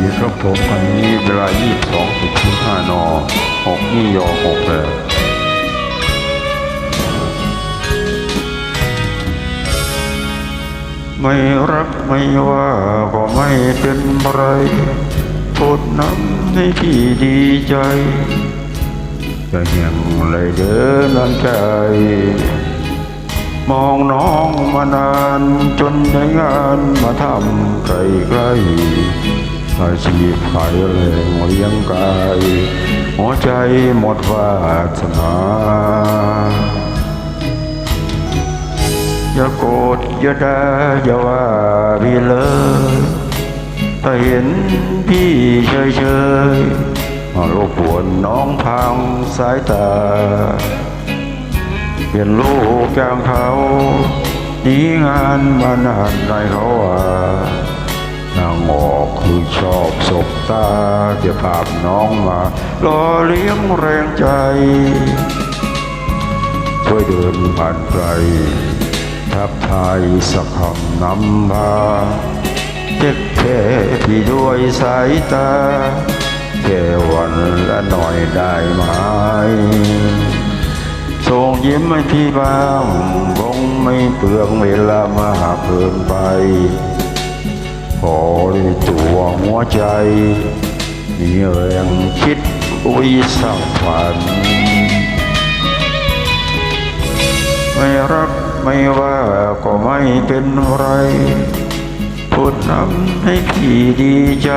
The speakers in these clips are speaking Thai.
ยี่สิบสองจุดศูนย์ห้านอหกนี่ยอหกแปดไม่รักไม่ว่าก็ไม่เป็นไรพูดน้ำให้พี่ดีใจจะยังเลยเดินลังใจ มองน้องมานานจนได้งานมาทำไกลไกลๆอาชีพขายแรงเลี้ยงกาย หัวใจหมดวาสนา อย่าโกรธอย่าด่าอย่าว่าพี่เลยถ้าเห็นพี่เฉยเฉยมารบวนน้องทางสายตาเปลี่ยนลูกจางเขาหนีงานมานานไรเขาว่าางออกคือชอบสบตาจะภาพน้องมาล่อเลี้ยงแรงใจ ช่วยเดินผ่านไกลทับทายสักคำนำพาเจ็บแค่พี่ด้วยสายตาแค่วันละหน่อยได้ไหมส่งยิ้มให้พี่บ้างคงไม่เปลืองเวลามากเกินไป วใจ มีแรงคิดวิสังฝัน ไม่รักไม่ว่าก็ไม่เป็นไรพูดนำให้พี่ดีใจ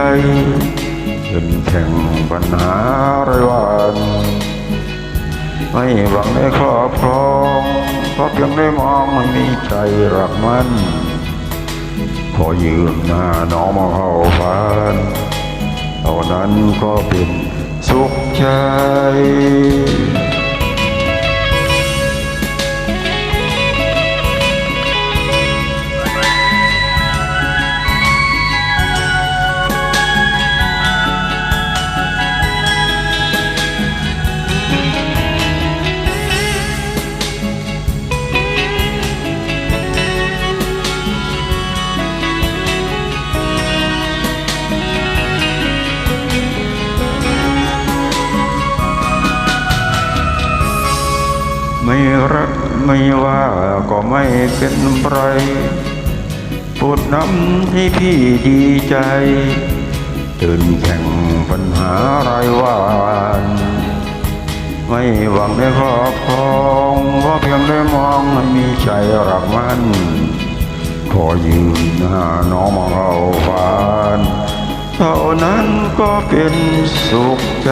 เป็นแข่งปัญหาไรายวันไม่หวังได้ครอบครองเพราะเพียงได้มองไม่มีใจรักมัน ขอยืมหน้าน้องมาเข้าฝันตอนนั้นก็เป็นสุขใจ รักไม่ว่าก็ไม่เป็นไรพูดน้ำให้พี่ดีใจ ตื่นแข่งปัญหารายวันไม่หวังได้ครอบครองเพราะเพียงได้มองมันมีใจรักมันขอยืมหาน้องมาเข้าฝันเท่านั้นก็เป็นสุขใจ